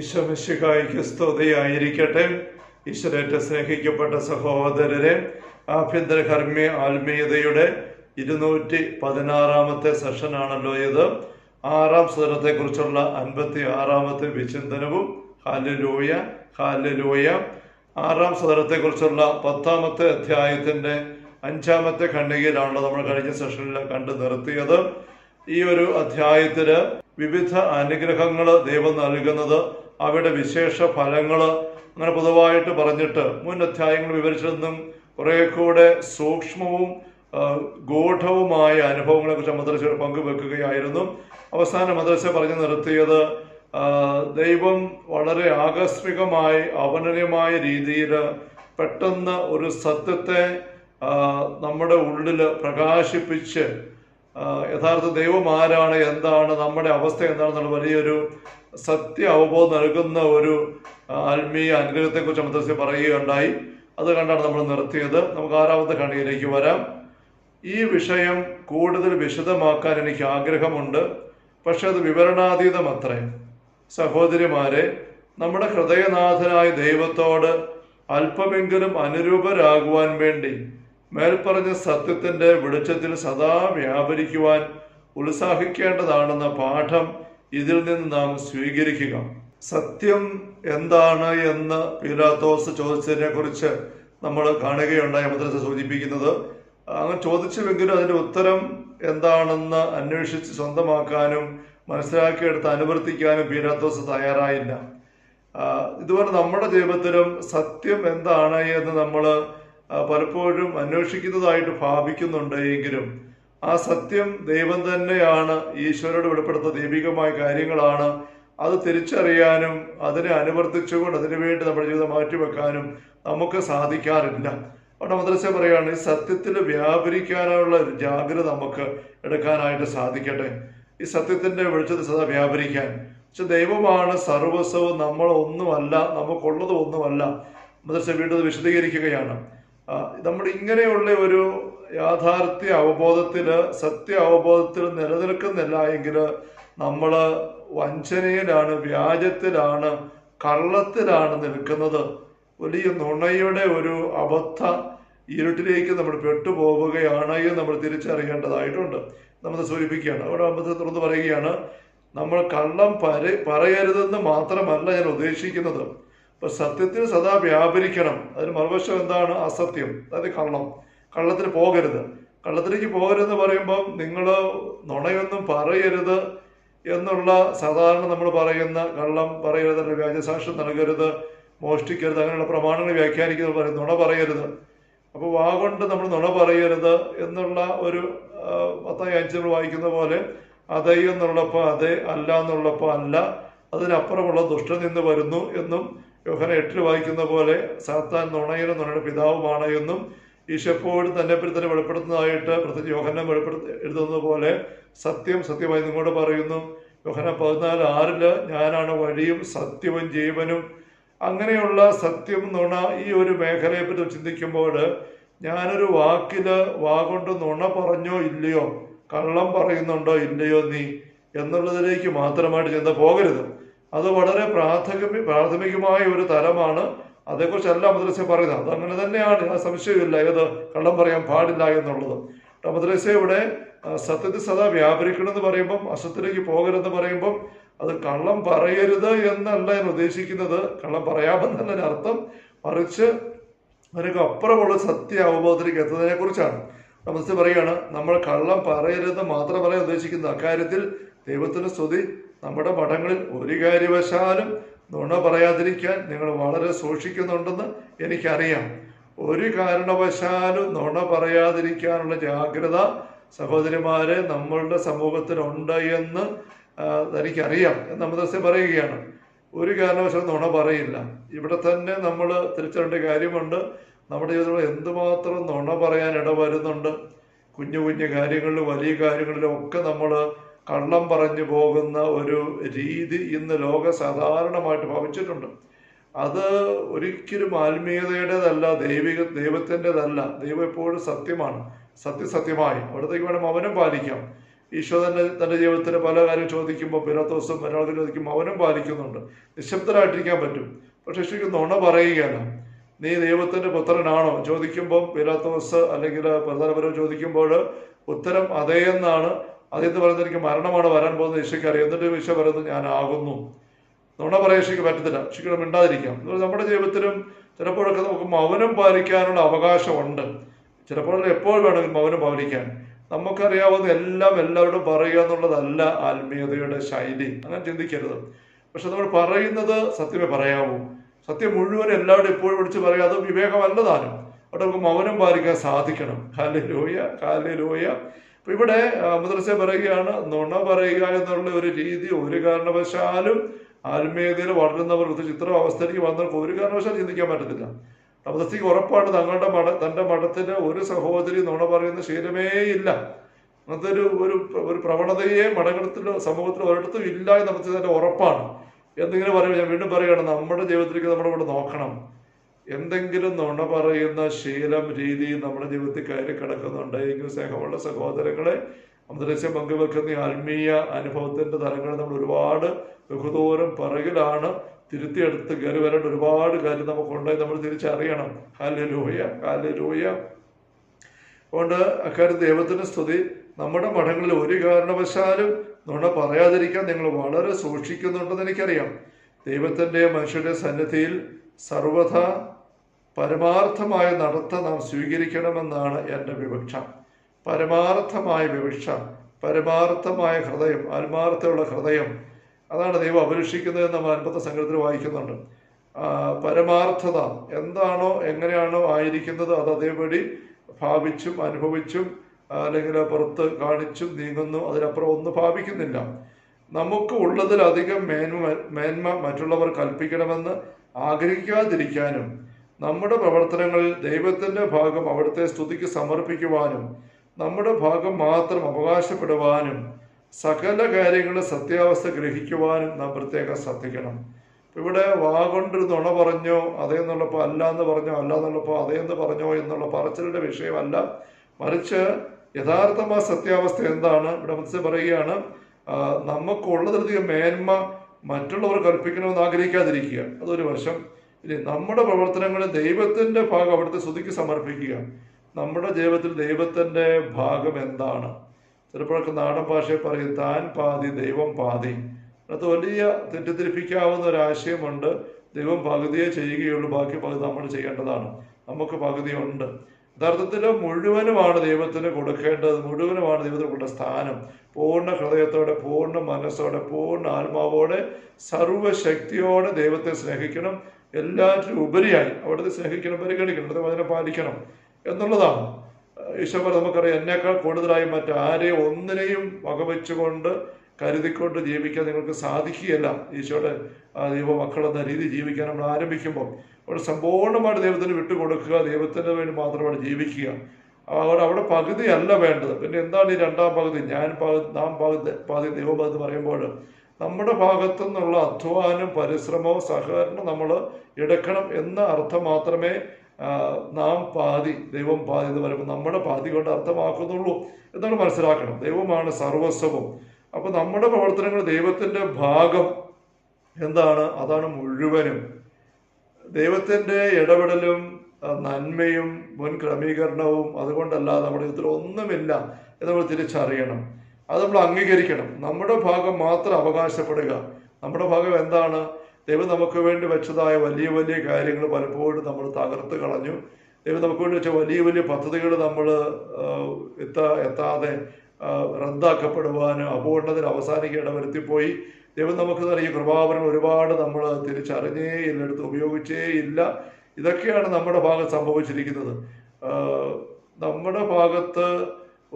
ഈശോമിശിഹായിക്ക് സ്തുതിയായിരിക്കട്ടെ. ഈശ്വരേറ്റ സ്നേഹിക്കപ്പെട്ട സഹോദരരെ ആഭ്യന്തര കർമ്മി ആത്മീയതയുടെ ഇരുന്നൂറ്റി പതിനാറാമത്തെ സെഷനാണല്ലോ ഇത്. ആറാം സ്വരത്തെക്കുറിച്ചുള്ള അൻപത്തി ആറാമത്തെ വിചിന്തനവും. ഹാലലൂയ ഹാലലൂയ ആറാം സ്വരത്തെക്കുറിച്ചുള്ള പത്താമത്തെ അധ്യായത്തിന്റെ അഞ്ചാമത്തെ ഖണ്ഡികയിലാണല്ലോ നമ്മൾ കഴിഞ്ഞ സെഷനിൽ കണ്ടു നിർത്തിയത്. ഈ ഒരു അധ്യായത്തിൽ വിവിധ അനുഗ്രഹങ്ങൾ ദൈവം നൽകുന്നത് അവയുടെ വിശേഷ ഫലങ്ങൾ അങ്ങനെ പൊതുവായിട്ട് പറഞ്ഞിട്ട് മുൻ അധ്യായങ്ങൾ വിവരിച്ചതെന്നും കുറേ കൂടെ സൂക്ഷ്മവും ഗൂഢവുമായ അനുഭവങ്ങളെ കുറിച്ച് മദ്രസയോട് പങ്കുവെക്കുകയായിരുന്നു അവസാന മദ്രസ പറഞ്ഞു നിർത്തിയത് ദൈവം വളരെ ആകസ്മികമായി അവനനീയമായ രീതിയിൽ പെട്ടെന്ന് ഒരു സത്യത്തെ നമ്മുടെ ഉള്ളിൽ പ്രകാശിപ്പിച്ച് യഥാർത്ഥ ദൈവം ആരാണ് എന്താണ് നമ്മുടെ അവസ്ഥ എന്താണെന്നുള്ള വലിയൊരു സത്യ അവബോധം നൽകുന്ന ഒരു ആത്മീയ അനുഗ്രഹത്തെക്കുറിച്ച് മദ്രസ പറയുകയുണ്ടായി. അത് കണ്ടാണ് നമ്മൾ നിർത്തിയത്. നമുക്ക് ആറാമത്തെ കണിയിലേക്ക് വരാം. ഈ വിഷയം കൂടുതൽ വിശദമാക്കാൻ എനിക്ക് ആഗ്രഹമുണ്ട്. പക്ഷെ അത് വിവരണാതീതം അത്രേ സഹോദരിമാരെ നമ്മുടെ ഹൃദയനാഥനായ ദൈവത്തോട് അല്പമെങ്കിലും അനുരൂപരാകുവാൻ വേണ്ടി മേൽപ്പറഞ്ഞ സത്യത്തിന്റെ വെളിച്ചത്തിൽ സദാ വ്യാപരിക്കുവാൻ ഉത്സാഹിക്കേണ്ടതാണെന്ന പാഠം ഇതിൽ നിന്ന് നാം സ്വീകരിക്കുക. സത്യം എന്താണ് എന്ന് പീലാത്തോസ് ചോദിച്ചതിനെ കുറിച്ച് നമ്മൾ കാണുകയുണ്ടായ മദ്രസ സൂചിപ്പിക്കുന്നത്. അങ്ങനെ ചോദിച്ചുവെങ്കിലും അതിന്റെ ഉത്തരം എന്താണെന്ന് അന്വേഷിച്ച് സ്വന്തമാക്കാനും മനസ്സിലാക്കിയെടുത്ത് അനുവർത്തിക്കാനും പീലാത്തോസ് തയ്യാറായില്ല. ഇതുപോലെ നമ്മുടെ ജീവിതത്തിലും സത്യം എന്താണ് എന്ന് നമ്മൾ പലപ്പോഴും അന്വേഷിക്കുന്നതായിട്ട് ഭാവിക്കുന്നുണ്ട് എങ്കിലും ആ സത്യം ദൈവം തന്നെയാണ് ഈശ്വരോട് വെളിപ്പെടുത്ത ദൈവികമായ കാര്യങ്ങളാണ്. അത് തിരിച്ചറിയാനും അതിനെ അനുവർത്തിച്ചുകൊണ്ട് അതിനുവേണ്ടി നമ്മുടെ ജീവിതം മാറ്റിവെക്കാനും നമുക്ക് സാധിക്കാറില്ല. അവിടെ മദ്രസ പറയുകയാണ് ഈ സത്യത്തിൽ വ്യാപരിക്കാനുള്ള ഒരു ജാഗ്രത നമുക്ക് എടുക്കാനായിട്ട് സാധിക്കട്ടെ. ഈ സത്യത്തിന്റെ വെളിച്ചത്തിൽ സദാ വ്യാപരിക്കാൻ. പക്ഷെ ദൈവമാണ് സർവസ്വവും നമ്മളൊന്നുമല്ല നമുക്കുള്ളത് ഒന്നുമല്ല മദ്രസ വീണ്ടും വിശദീകരിക്കുകയാണ്. നമ്മൾ ഇങ്ങനെയുള്ള ഒരു യാഥാർത്ഥ്യ അവബോധത്തിൽ സത്യ അവബോധത്തിൽ നിലനിൽക്കുന്നില്ല എങ്കിൽ നമ്മൾ വഞ്ചനയിലാണ് വ്യാജത്തിലാണ് കള്ളത്തിലാണ് നിൽക്കുന്നത്. വലിയ നുണയുടെ ഒരു അബദ്ധ ഇരുട്ടിലേക്ക് നമ്മൾ പെട്ടുപോവുകയാണ് എന്ന് നമ്മൾ തിരിച്ചറിയേണ്ടതായിട്ടുണ്ട്. നമ്മൾ സൂചിപ്പിക്കുകയാണ്. അവിടെ അബദ്ധത്തെ തുറന്ന് പറയുകയാണ് നമ്മൾ കള്ളം പര പറയരുതെന്ന് മാത്രമല്ല ഞാൻ ഉദ്ദേശിക്കുന്നത്. ഇപ്പൊ സത്യത്തിന് സദാ വ്യാപരിക്കണം. അതിന് മറുവശം എന്താണ്? അസത്യം. അതായത് കള്ളം. കള്ളത്തിന് പോകരുത്. കള്ളത്തിലേക്ക് പോകരുതെന്ന് പറയുമ്പം നിങ്ങൾ നുണയൊന്നും പറയരുത് എന്നുള്ള സാധാരണ നമ്മൾ പറയുന്ന കള്ളം പറയരുത് വ്യാജസാക്ഷ്യം നൽകരുത് മോഷ്ടിക്കരുത് അങ്ങനെയുള്ള പ്രമാണങ്ങൾ വ്യാഖ്യാനിക്കുന്നത് പറയും നുണ പറയരുത്. അപ്പോൾ വാ കൊണ്ട് നമ്മൾ നുണ പറയരുത് എന്നുള്ള ഒരു പത്താം അഞ്ച് നമ്മൾ വായിക്കുന്ന പോലെ അതെ എന്നുള്ളപ്പോൾ അതെ അല്ല എന്നുള്ളപ്പോൾ അല്ല അതിനപ്പുറമുള്ള ദുഷ്ടൻ നിന്ന് വരുന്നു എന്നും യോഹന എട്ടിൽ വായിക്കുന്ന പോലെ സാത്താൻ നുണയിലും നുണയുടെ പിതാവുമാണ് എന്നും ഈശപ്പോഴും തന്നെ തന്നെ വെളിപ്പെടുത്തുന്നതായിട്ട് പ്രത്യേകിച്ച് യോഹനം വെളിപ്പെടുത്തി എഴുതുന്നത് പോലെ സത്യം സത്യമായി നിങ്ങളോട് പറയുന്നു. യോഹന പതിനാല് ആറിൽ ഞാനാണ് വഴിയും സത്യവും ജീവനും. അങ്ങനെയുള്ള സത്യം നുണ ഈ ഒരു മേഖലയെ പറ്റി ചിന്തിക്കുമ്പോൾ ഞാനൊരു വാക്കിൽ വാ കൊണ്ട് നുണ പറഞ്ഞോ ഇല്ലയോ കള്ളം പറയുന്നുണ്ടോ ഇല്ലയോ നീ എന്നുള്ളതിലേക്ക് മാത്രമായിട്ട് ചിന്ത പോകരുത്. അത് വളരെ പ്രാഥമിക പ്രാഥമികമായ ഒരു തലമാണ്. അതേക്കുറിച്ചല്ല മദ്രസ പറയുന്നത്. അതങ്ങനെ തന്നെയാണ്. ആ സംശയമില്ല. ഏത് കള്ളം പറയാൻ പാടില്ല എന്നുള്ളത്. മദ്രസ ഇവിടെ സത്യത്തിൽ സദാ വ്യാപരിക്കണമെന്ന് പറയുമ്പം അസത്തിലേക്ക് പോകരുതെന്ന് പറയുമ്പം അത് കള്ളം പറയരുത് എന്നല്ല ഞാൻ ഉദ്ദേശിക്കുന്നത്. കള്ളം പറയാമെന്നല്ല അർത്ഥം. മറിച്ച് അതിനൊക്കെ അപ്പുറമുള്ള സത്യ അവബോധത്തിലേക്ക് എത്തുന്നതിനെ കുറിച്ചാണ്. മദ്രസ പറയുകയാണ് നമ്മൾ കള്ളം പറയരുത് മാത്രമല്ല ഉദ്ദേശിക്കുന്നത്. അക്കാര്യത്തിൽ ദൈവത്തിന് സ്തുതി. നമ്മുടെ മഠങ്ങളിൽ ഒരു കാര്യവശാലും നുണ പറയാതിരിക്കാൻ നിങ്ങൾ വളരെ സൂക്ഷിക്കുന്നുണ്ടെന്ന് എനിക്കറിയാം. ഒരു കാരണവശാലും നുണ പറയാതിരിക്കാനുള്ള ജാഗ്രത സഹോദരിമാരെ നമ്മളുടെ സമൂഹത്തിലുണ്ട് എന്ന് എനിക്കറിയാം എന്ന് നമ്മദസ്യ പറയുകയാണ്. ഒരു കാരണവശാലും നുണ പറയില്ല. ഇവിടെ തന്നെ നമ്മൾ തിരിച്ചറിയേണ്ട കാര്യമുണ്ട്. നമ്മുടെ ജീവിതത്തിൽ എന്തുമാത്രം നുണ പറയാൻ ഇടവരുന്നുണ്ട്. കുഞ്ഞു കുഞ്ഞു കാര്യങ്ങളിലും വലിയ കാര്യങ്ങളിലും ഒക്കെ നമ്മൾ കള്ളം പറഞ്ഞു പോകുന്ന ഒരു രീതി ഇന്ന് ലോക സാധാരണമായിട്ട് ഭവിച്ചിട്ടുണ്ട്. അത് ഒരിക്കലും ആത്മീയതയുടേതല്ല ദൈവിക ദൈവത്തിന്റെതല്ല. ദൈവം എപ്പോഴും സത്യമാണ്. സത്യസത്യമായി. അവിടത്തേക്ക് വേണം അവനും പാലിക്കാം. ഈശോ തന്നെ തന്റെ ജീവിതത്തിൽ പല കാര്യം ചോദിക്കുമ്പോൾ പിലാത്തോസും ഒരാൾക്ക് ചോദിക്കും അവനും പാലിക്കുന്നുണ്ട്. നിശബ്ദരായിട്ടിരിക്കാൻ പറ്റും. പക്ഷെ ശരിക്കും നുണ പറയുകയല്ല. നീ ദൈവത്തിന്റെ പുത്രനാണോ? ചോദിക്കുമ്പോൾ പിലാത്തോസ് അല്ലെങ്കിൽ പ്രധാനപരം ചോദിക്കുമ്പോൾ ഉത്തരം അതേ എന്നാണ്. അതെന്ന് പറയുന്നത് എനിക്ക് മരണമാണ് വരാൻ പോകുന്നത്. ഈശോയ്ക്ക് അറിയാം. എന്നിട്ട് ഈശോ പറയുന്നത് ഞാനാകുന്നു നമ്മുടെ പറയാൻ ഈശോയ്ക്ക് പറ്റത്തില്ല. ശരിക്കും മിണ്ടാതിരിക്കാം. നമ്മുടെ ജീവിതത്തിലും ചിലപ്പോഴൊക്കെ നമുക്ക് മൗനം പാലിക്കാനുള്ള അവകാശമുണ്ട്. ചിലപ്പോൾ എപ്പോൾ വേണമെങ്കിലും മൗനം പാലിക്കാൻ. നമുക്കറിയാവുന്ന എല്ലാം എല്ലാവരോടും പറയുക എന്നുള്ളതല്ല ആത്മീയതയുടെ ശൈലി. അങ്ങനെ ചിന്തിക്കരുത്. പക്ഷെ നമ്മൾ പറയുന്നത് സത്യമേ പറയാവൂ. സത്യം മുഴുവൻ എല്ലാവരും എപ്പോഴും വിളിച്ച് പറയുക അത് വിവേകമല്ലതാനും. അവിടെ നമുക്ക് മൗനം പാലിക്കാൻ സാധിക്കണം. കാലേ ലോയ കാലേ ലോയ അപ്പൊ ഇവിടെ മുദ്രസ പറയുകയാണ് നുണ പറയുക എന്നുള്ള ഒരു രീതി ഒരു കാരണവശാലും ആത്മീയതയിൽ വളരുന്നവർ പ്രത്യേകിച്ച് ഇത്തരം അവസ്ഥയിലേക്ക് വന്നവർക്ക് ഒരു കാരണവശാലും ചിന്തിക്കാൻ പറ്റത്തില്ല. തപസ്തിക്ക് ഉറപ്പാണ് തങ്ങളുടെ മഠ തന്റെ മഠത്തിന് ഒരു സഹോദരി നുണ പറയുന്ന ശീലമേ ഇല്ല. അങ്ങനത്തെ ഒരു ഒരു ഒരു പ്രവണതയെ മഠത്തിൽ സമൂഹത്തിൽ ഒരിടത്തും ഇല്ല എന്ന് നമുക്ക് തന്നെ ഉറപ്പാണ്. എന്തെങ്കിലും പറയുമ്പോൾ ഞാൻ വീണ്ടും പറയുകയാണ് നമ്മുടെ ജീവിതത്തിലേക്ക് നമ്മൾ ഇവിടെ നോക്കണം. എന്തെങ്കിലും നുണ പറയുന്ന ശീലം രീതി നമ്മുടെ ജീവിതത്തിൽ കയറി കിടക്കുന്നുണ്ട്. എങ്കിൽ സ്നേഹമുള്ള സഹോദരങ്ങളെ അന്തരീക്ഷം പങ്കുവെക്കുന്ന ആത്മീയ അനുഭവത്തിന്റെ തലങ്ങൾ നമ്മൾ ഒരുപാട് ബഹുദൂരം പറകിലാണ് തിരുത്തിയെടുത്ത് കയറി വരേണ്ട ഒരുപാട് കാര്യം നമുക്കുണ്ടായി നമ്മൾ തിരിച്ചറിയണം. ഹാലലൂയ ഹാലലൂയ അതുകൊണ്ട് അക്കാര്യം ദൈവത്തിന് സ്തുതി. നമ്മുടെ മഠങ്ങളിൽ ഒരു കാരണവശാലും നുണ പറയാതിരിക്കാൻ നിങ്ങൾ വളരെ സൂക്ഷിക്കുന്നുണ്ടെന്ന് എനിക്കറിയാം. ദൈവത്തിന്റെ മനുഷ്യരുടെ സന്നിധിയിൽ സർവഥ പരമാർത്ഥമായ നടത്ത നാം സ്വീകരിക്കണമെന്നാണ് എന്റെ വിവക്ഷ. പരമാർത്ഥമായ വിവക്ഷ പരമാർത്ഥമായ ഹൃദയം ആത്മാർത്ഥമുള്ള ഹൃദയം. അതാണ് ദൈവം അപേക്ഷിക്കുന്നത് നമ്മൾ അൻപത്തെ സംഘത്തിൽ വായിക്കുന്നുണ്ട്. പരമാർത്ഥത എന്താണോ എങ്ങനെയാണോ ആയിരിക്കുന്നത് അത് അതേപടി ഭാവിച്ചും അനുഭവിച്ചും അല്ലെങ്കിൽ പുറത്ത് കാണിച്ചും നീങ്ങുന്നു. അതിനപ്പുറം ഒന്നും ഭാവിക്കുന്നില്ല. നമുക്ക് ഉള്ളതിലധികം മേന്മ മേന്മ മറ്റുള്ളവർ കൽപ്പിക്കണമെന്ന് ആഗ്രഹിക്കാതിരിക്കാനും നമ്മുടെ പ്രവർത്തനങ്ങളിൽ ദൈവത്തിന്റെ ഭാഗം അവിടുത്തെ സ്തുതിക്ക് സമർപ്പിക്കുവാനും നമ്മുടെ ഭാഗം മാത്രം അവകാശപ്പെടുവാനും സകല കാര്യങ്ങളുടെ സത്യാവസ്ഥ ഗ്രഹിക്കുവാനും നാം പ്രത്യേകം ശ്രദ്ധിക്കണം. ഇവിടെ വാ കൊണ്ടൊരു നുണ പറഞ്ഞോ അതേ എന്നുള്ളപ്പോൾ അല്ല എന്ന് പറഞ്ഞോ അല്ല എന്നുള്ളപ്പോൾ അതേ എന്ന് പറഞ്ഞോ എന്നുള്ള പറച്ചിലിന്റെ വിഷയമല്ല. മറിച്ച് യഥാർത്ഥമായ സത്യാവസ്ഥ എന്താണ്? ഇവിടെ മനസ്സിൽ പറയുകയാണ് നമുക്കുള്ളതിലധികം മേന്മ മറ്റുള്ളവർ കൽപ്പിക്കണമെന്ന് ആഗ്രഹിക്കാതിരിക്കുക. അതൊരു വശം. ഇനി നമ്മുടെ പ്രവർത്തനങ്ങളിൽ ദൈവത്തിന്റെ ഭാഗം അവിടുത്തെ സ്തുതിക്ക് സമർപ്പിക്കുക. നമ്മുടെ ജീവിതത്തിൽ ദൈവത്തിന്റെ ഭാഗം എന്താണ്? ചിലപ്പോഴൊക്കെ നാടൻ ഭാഷയിൽ പറയും താൻ പാതി ദൈവം പാതി. അത് വലിയ തെറ്റിദ്ധരിപ്പിക്കാവുന്ന ഒരു ആശയമുണ്ട്. ദൈവം പകുതിയെ ചെയ്യുകയുള്ളൂ ബാക്കി പകുതി നമ്മൾ ചെയ്യേണ്ടതാണ്. നമുക്ക് പകുതിയുണ്ട് യഥാർത്ഥത്തിൽ മുഴുവനുമാണ് ദൈവത്തിന് കൊടുക്കേണ്ടത് മുഴുവനുമാണ് ദൈവത്തിന് കൊടുക്കേണ്ട സ്ഥാനം. പൂർണ ഹൃദയത്തോടെ പൂർണ മനസ്സോടെ പൂർണ ആത്മാവോടെ സർവശക്തിയോടെ ദൈവത്തെ സ്നേഹിക്കണം. എല്ലാറ്റിനും ഉപരിയായി അവിടുത്തെ സ്നേഹിക്കണം പരിഗണിക്കണം അതിനെ പാലിക്കണം എന്നുള്ളതാണ്. ഈശോ നമുക്കറിയാം എന്നേക്കാൾ കൂടുതലായി മറ്റാരെയും ഒന്നിനെയും വകവെച്ചുകൊണ്ട് കരുതിക്കൊണ്ട് ജീവിക്കാൻ നിങ്ങൾക്ക് സാധിക്കുകയല്ല. ഈശോയുടെ ദൈവ ദൈവമക്കൾ എന്ന രീതി ജീവിക്കാൻ നമ്മൾ ആരംഭിക്കുമ്പോൾ അവിടെ സമ്പൂർണമായിട്ട് ദൈവത്തിന് വിട്ടുകൊടുക്കുക ദൈവത്തിന് വേണ്ടി മാത്രമാണ് ജീവിക്കുക. അവിടെ അവിടെ പകുതിയല്ല വേണ്ടത്. പിന്നെ എന്താണ് ഈ രണ്ടാം പകുതി? ഞാൻ പകുതി നാം പകുതി പാതി ദൈവം പകുതി പറയുമ്പോൾ നമ്മുടെ ഭാഗത്തു നിന്നുള്ള അധ്വാനം പരിശ്രമവും സഹകരണം നമ്മൾ എടുക്കണം എന്ന അർത്ഥം മാത്രമേ നാം പാതി ദൈവം പാതി എന്ന് പറയുമ്പോൾ നമ്മുടെ പാതി കൊണ്ട് അർത്ഥമാക്കുന്നുള്ളൂ എന്നാണ് മനസ്സിലാക്കണം. ദൈവമാണ് സർവസ്വവും. അപ്പൊ നമ്മുടെ പ്രവർത്തനങ്ങൾ ദൈവത്തിന്റെ ഭാഗം. എന്താണ്? അതാണ് മുഴുവനും. ദൈവത്തിന്റെ ഇടപെടലും നന്മയും മുൻ ക്രമീകരണവും അതുകൊണ്ടല്ലാതെ നമ്മുടെ ഇത്ര ഒന്നുമില്ല എന്ന് നമ്മൾ തിരിച്ചറിയണം. അത് നമ്മൾ അംഗീകരിക്കണം. നമ്മുടെ ഭാഗം മാത്രം അവകാശപ്പെടുക. നമ്മുടെ ഭാഗം എന്താണ്? ദൈവം നമുക്ക് വേണ്ടി വെച്ചതായ വലിയ വലിയ കാര്യങ്ങൾ പലപ്പോഴും നമ്മൾ തകർത്ത് കളഞ്ഞു. ദൈവം നമുക്ക് വേണ്ടി വെച്ച വലിയ വലിയ പദ്ധതികൾ നമ്മൾ എത്താ എത്താതെ റദ്ദാക്കപ്പെടുവാനും അപൂർണത്തിൽ അവസാനിക്കേണ്ട ഇടവരുത്തിപ്പോയി ദൈവം നമുക്ക് നൽകിയ കൃപാവരണം ഒരുപാട് നമ്മൾ തിരിച്ചറിഞ്ഞേ ഇല്ല എടുത്ത് ഉപയോഗിച്ചേ ഇല്ല. ഇതൊക്കെയാണ് നമ്മുടെ ഭാഗത്ത് സംഭവിച്ചിരിക്കുന്നത്. നമ്മുടെ ഭാഗത്ത്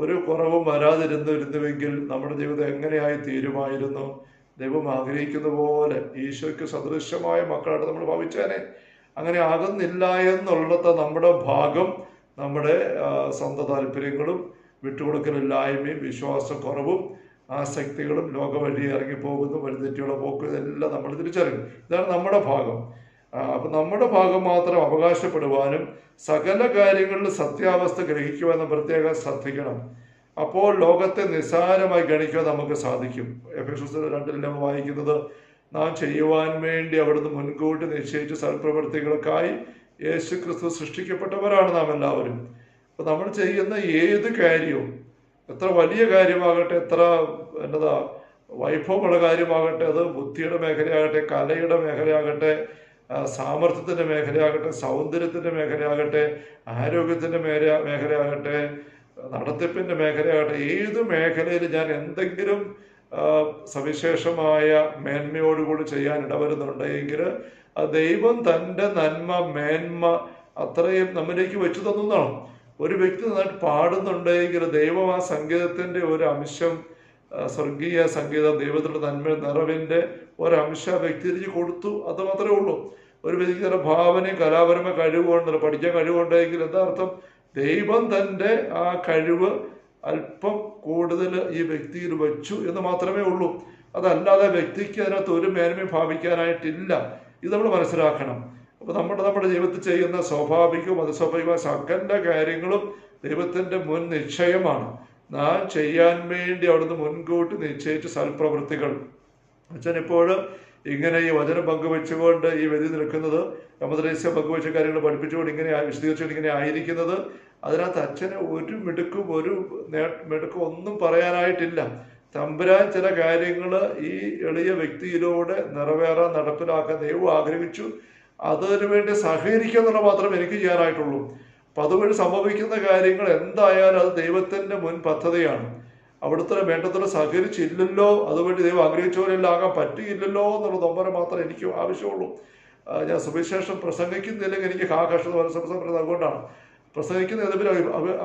ഒരു കുറവും വരാതിരുന്നിരുന്നുവെങ്കിൽ നമ്മുടെ ജീവിതം എങ്ങനെയായി തീരുമായിരുന്നു? ദൈവം ആഗ്രഹിക്കുന്ന പോലെ ഈശോയ്ക്ക് സദൃശ്യമായ മക്കളായിട്ട് നമ്മൾ ഭാവിച്ചേനെ. അങ്ങനെ ആകുന്നില്ല എന്നുള്ളത് നമ്മുടെ ഭാഗം നമ്മുടെ സ്വന്തം താല്പര്യങ്ങളും വിട്ടുകൊടുക്കലില്ലായ്മയും വിശ്വാസക്കുറവും ആസക്തികളും ലോക വഴി ഇറങ്ങിപ്പോകുന്നു വഴിതെറ്റിയുള്ള പോക്ക് ഇതെല്ലാം നമ്മൾ തിരിച്ചറിയും ഇതാണ് നമ്മുടെ ഭാഗം. അപ്പം നമ്മുടെ ഭാഗം മാത്രം അവകാശപ്പെടുവാനും സകല കാര്യങ്ങളിൽ സത്യാവസ്ഥ ഗ്രഹിക്കുവാനും പ്രത്യേകം ശ്രദ്ധിക്കണം. അപ്പോൾ ലോകത്തെ നിസ്സാരമായി ഗണിക്കാൻ നമുക്ക് സാധിക്കും. എഫേസസ് രണ്ടിൽ നമ്മൾ വായിക്കുന്നത് നാം ചെയ്യുവാൻ വേണ്ടി അവിടുന്ന് മുൻകൂട്ടി നിശ്ചയിച്ച സൽപ്രവൃത്തികൾക്കായി യേശു ക്രിസ്തു സൃഷ്ടിക്കപ്പെട്ടവരാണ് നാം എല്ലാവരും. അപ്പൊ നമ്മൾ ചെയ്യുന്ന ഏത് കാര്യവും എത്ര വലിയ കാര്യമാകട്ടെ എത്ര എന്നതാ വൈഭവമുള്ള കാര്യമാകട്ടെ അത് ബുദ്ധിയുടെ മേഖലയാകട്ടെ കലയുടെ മേഖലയാകട്ടെ സാമർഥ്യത്തിന്റെ മേഖലയാകട്ടെ സൗന്ദര്യത്തിന്റെ മേഖലയാകട്ടെ ആരോഗ്യത്തിന്റെ മേഖല മേഖലയാകട്ടെ നടത്തിപ്പിന്റെ മേഖലയാകട്ടെ ഏത് മേഖലയിൽ ഞാൻ എന്തെങ്കിലും സവിശേഷമായ മേന്മയോടുകൂടി ചെയ്യാൻ ഇടവരുന്നുണ്ടെങ്കിൽ ദൈവം തന്റെ നന്മ മേന്മ അത്രയും നമ്മിലേക്ക് വെച്ചു തന്നതാണ് ഒരു വ്യക്തി നന്നായിട്ട് പാടുന്നുണ്ടെങ്കിൽ ദൈവം ആ സംഗീതത്തിന്റെ ഒരു അംശം സ്വർഗീയ സംഗീതം ദൈവത്തിന്റെ നന്മ നിറവിന്റെ ഒരംശം ആ വ്യക്തി തിരിച്ച് കൊടുത്തു. അത് മാത്രമേ ഉള്ളൂ. ഒരു വ്യക്തിക്ക് ചില ഭാവനയും കലാപരമായ കഴിവുകൊണ്ട് പഠിക്കാൻ കഴിവുണ്ടെങ്കിൽ യഥാർത്ഥം ദൈവം തന്റെ ആ കഴിവ് അല്പം കൂടുതൽ ഈ വ്യക്തിയിൽ വെച്ചു എന്ന് മാത്രമേ ഉള്ളൂ. അതല്ലാതെ വ്യക്തിക്ക് അതിനകത്ത് ഒരു മേന്മയും ഭാവിക്കാനായിട്ടില്ല. ഇത് നമ്മൾ മനസ്സിലാക്കണം. അപ്പൊ നമ്മുടെ നമ്മുടെ ജീവിതത്തിൽ ചെയ്യുന്ന സ്വാഭാവികവും അതിസ്വാഭാവികമായ സകല കാര്യങ്ങളും ദൈവത്തിന്റെ മുൻ നിശ്ചയമാണ്. നാം ചെയ്യാൻ വേണ്ടി അവിടുന്ന് മുൻകൂട്ടി നിശ്ചയിച്ച സൽപ്രവൃത്തികൾ. അച്ഛൻ ഇപ്പോഴും ഇങ്ങനെ ഈ വചനം പങ്കുവെച്ചുകൊണ്ട് ഈ വെതി നിൽക്കുന്നത് യമദ്രേസ്യ പങ്കുവെച്ച കാര്യങ്ങൾ പഠിപ്പിച്ചുകൊണ്ട് ഇങ്ങനെ വിശദീകരിച്ചുകൊണ്ട് ഇങ്ങനെ ആയിരിക്കുന്നത്. അതിനകത്ത് അച്ഛന് ഒരു മിടുക്കും ഒരു മിടുക്കും ഒന്നും പറയാനായിട്ടില്ല. തമ്പുരാൻ ചില കാര്യങ്ങൾ ഈ എളിയ വ്യക്തിയിലൂടെ നിറവേറാൻ നടപ്പിലാക്കാൻ ദൈവം ആഗ്രഹിച്ചു. അതിനു വേണ്ടി സഹകരിക്കുക എന്നുള്ള മാത്രമേ എനിക്ക് ചെയ്യാനായിട്ടുള്ളൂ. അപ്പൊ അതുവഴി സംഭവിക്കുന്ന കാര്യങ്ങൾ എന്തായാലും അത് ദൈവത്തിന്റെ മുൻ പദ്ധതിയാണ്. അവിടുത്തെ വേണ്ടത്ര സഹകരിച്ചില്ലല്ലോ അതുവഴി ദൈവം ആഗ്രഹിച്ച ആകാൻ പറ്റിയില്ലല്ലോ എന്നുള്ള നൊമ്പരം മാത്രമേ എനിക്ക് ആവശ്യമുള്ളൂ. ഞാൻ സുവിശേഷം പ്രസംഗിക്കുന്നില്ലെങ്കിൽ എനിക്ക് ആ കഷ്ടത മനസ്സംസം അതുകൊണ്ടാണ്. പ്രസംഗിക്കുന്ന ഇതിൽ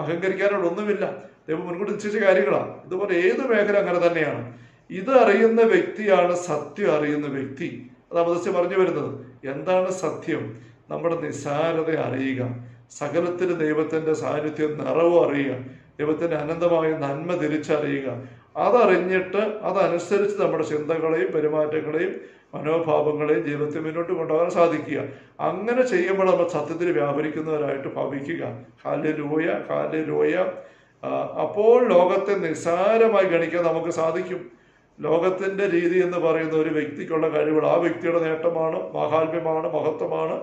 അഹങ്കരിക്കാനുള്ള ഒന്നുമില്ല. ദൈവം മുൻകൂട്ടി നിശ്ചയിച്ച കാര്യങ്ങളാണ്. ഇതുപോലെ ഏത് മേഖല അങ്ങനെ തന്നെയാണ്. ഇത് അറിയുന്ന വ്യക്തിയാണ് സത്യം അറിയുന്ന വ്യക്തി. മതസ്യ പറഞ്ഞു വരുന്നത്. എന്താണ് സത്യം? നമ്മുടെ നിസ്സാരത അറിയുക. സകലത്തിന് ദൈവത്തിന്റെ സാന്നിധ്യം നിറവും അറിയുക. ദൈവത്തിന്റെ അനന്തമായ നന്മ തിരിച്ചറിയുക. അതറിഞ്ഞിട്ട് അതനുസരിച്ച് നമ്മുടെ ചിന്തകളെയും പെരുമാറ്റങ്ങളെയും മനോഭാവങ്ങളെയും ജീവിതത്തിൽ മുന്നോട്ട് കൊണ്ടുപോകാൻ സാധിക്കുക. അങ്ങനെ ചെയ്യുമ്പോൾ നമ്മൾ സത്യത്തിൽ വ്യാപരിക്കുന്നവരായിട്ട് ഭവിക്കുക. ഹാല്യ ലോയ ലോയ അപ്പോൾ ലോകത്തെ നിസ്സാരമായി ഗണിക്കാൻ നമുക്ക് സാധിക്കും. ലോകത്തിന്റെ രീതി എന്ന് പറയുന്ന ഒരു വ്യക്തിക്കുള്ള കഴിവുകൾ ആ വ്യക്തിയുടെ നേട്ടമാണ് മഹാത്മ്യമാണ് മഹത്വമാണ്.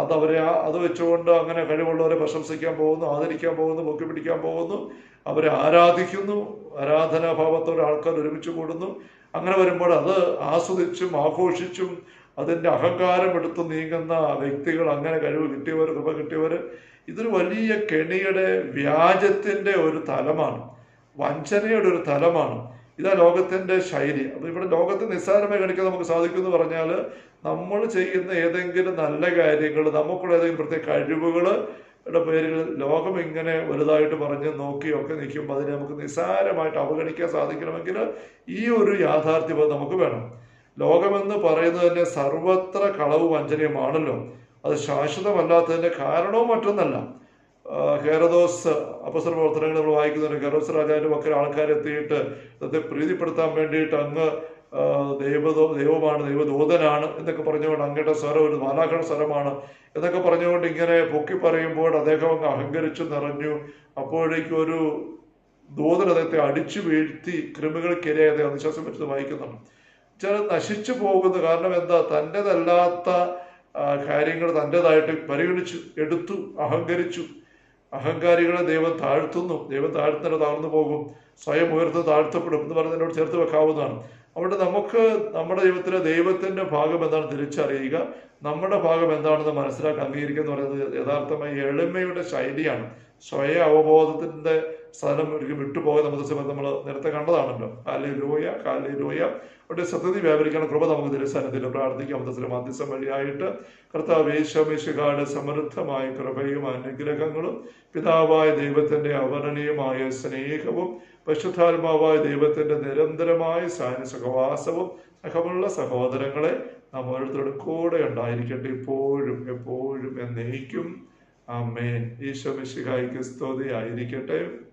അതവരെ അത് വെച്ചുകൊണ്ട് അങ്ങനെ കഴിവുള്ളവരെ പ്രശംസിക്കാൻ പോകുന്നു ആദരിക്കാൻ പോകുന്നു പൊക്കി പിടിക്കാൻ പോകുന്നു. അവരെ ആരാധിക്കുന്നു ആരാധനാഭാവത്തോടെ ആൾക്കാർ ഒരുമിച്ച് കൂടുന്നു. അങ്ങനെ വരുമ്പോൾ അത് ആസ്വദിച്ചും ആഘോഷിച്ചും അതിന്റെ അഹങ്കാരം എടുത്തു നീങ്ങുന്ന വ്യക്തികൾ അങ്ങനെ കഴിവ് കിട്ടിയവർ കൃപ കിട്ടിയവർ ഇതൊരു വലിയ കെണിയുടെ വ്യാജത്തിന്റെ ഒരു തലമാണ് വഞ്ചനയുടെ ഒരു തലമാണ്. ഇതാ ലോകത്തിന്റെ ശൈലി. അപ്പൊ ഇവിടെ ലോകത്തെ നിസ്സാരമായി കാണിക്കാൻ നമുക്ക് സാധിക്കും എന്ന് പറഞ്ഞാൽ നമ്മൾ ചെയ്യുന്ന ഏതെങ്കിലും നല്ല കാര്യങ്ങൾ നമുക്കുള്ള ഏതെങ്കിലും പ്രത്യേക കഴിവുകൾ പേരിൽ ലോകം ഇങ്ങനെ വലുതായിട്ട് പറഞ്ഞ് നോക്കിയൊക്കെ നിൽക്കുമ്പോൾ അതിനെ നമുക്ക് നിസ്സാരമായിട്ട് അവഗണിക്കാൻ സാധിക്കണമെങ്കിൽ ഈ ഒരു യാഥാർത്ഥ്യം നമുക്ക് വേണം. ലോകമെന്ന് പറയുന്നത് തന്നെ സർവത്ര കളവ് വഞ്ചനയുമാണല്ലോ അത് ശാശ്വതമല്ലാത്തതിന്റെ കാരണവും മറ്റൊന്നല്ല. ഹെറദോസ് അപസര പ്രവർത്തനങ്ങൾ നമ്മൾ വായിക്കുന്നുണ്ട്. ഹെറോസ് രാജാവിന്റെ മക്കൾ ആൾക്കാരെത്തിയിട്ട് അദ്ദേഹത്തെ പ്രീതിപ്പെടുത്താൻ വേണ്ടിയിട്ട് അങ്ങ് ദൈവദോ ദൈവമാണ് ദൈവദൂതനാണ് എന്നൊക്കെ പറഞ്ഞുകൊണ്ട് അങ്ങയുടെ സ്വരം ഒരു മാലാഖയുടെ സ്വരമാണ് എന്നൊക്കെ പറഞ്ഞുകൊണ്ട് ഇങ്ങനെ പൊക്കി പറയുമ്പോൾ അദ്ദേഹം അങ്ങ് അഹങ്കരിച്ചു നിറഞ്ഞു. അപ്പോഴേക്കും ഒരു ദൂതൻ അദ്ദേഹത്തെ അടിച്ചു വീഴ്ത്തി കൃമികൾക്കിരയെ അദ്ദേഹം നിശ്വാസം വെച്ചത് വായിക്കുന്നുണ്ട് ചില നശിച്ചു പോകുന്നു കാരണം എന്താ? തന്റെതല്ലാത്ത കാര്യങ്ങൾ തന്റെതായിട്ട് പരിഗണിച്ചു എടുത്തു അഹങ്കരിച്ചു. അഹങ്കാരികളെ ദൈവം താഴ്ത്തുന്നു. ദൈവം താഴ്ത്തുന്നത് താഴ്ന്നു പോകും. സ്വയം ഉയർത്ത് താഴ്ത്തപ്പെടും എന്ന് പറയുന്നതിനോട് ചേർത്ത് വെക്കാവുന്നതാണ്. അവിടെ നമുക്ക് നമ്മുടെ ജീവിതത്തിലെ ദൈവത്തിന്റെ ഭാഗം എന്താണ് തിരിച്ചറിയുക? നമ്മുടെ ഭാഗം എന്താണെന്ന് മനസ്സിലാക്കി അംഗീകരിക്കുക എന്ന് പറയുന്നത് യഥാർത്ഥമായി എളിമയുടെ ശൈലിയാണ്. സ്വയം അവബോധത്തിന്റെ സ്ഥലം ഒരിക്കലും വിട്ടുപോകാൻ നമ്മുടെ നമ്മൾ നേരത്തെ കണ്ടതാണല്ലോ. കാലി ലോയ കാലി ലോയ അവിടെ സത്യതി വ്യാപരിക്കാൻ കൃപ നമുക്ക് തിരുസ്ഥാനത്തിൽ പ്രാർത്ഥിക്കാം മതത്തിലെ മധ്യസ്ഥം വഴിയായിട്ട് കർത്താവ് യേശോമിശുകാരുടെ സമൃദ്ധമായ കൃപയും അനുഗ്രഹങ്ങളും പിതാവായ ദൈവത്തിന്റെ അവരണീയമായ സ്നേഹവും പരിശുദ്ധാത്മാവായ ദൈവത്തിന്റെ നിരന്തരമായ സാന സഹവാസവും സഹമുള്ള സഹോദരങ്ങളെ നാം ഓരോരുത്തരുടെ കൂടെ ഉണ്ടായിരിക്കട്ടെ. ഇപ്പോഴും എപ്പോഴും എന്നേക്കും. അമ്മേൻ ഈശോ മിശിഹായിക്ക് സ്തുതി ആയിരിക്കട്ടെ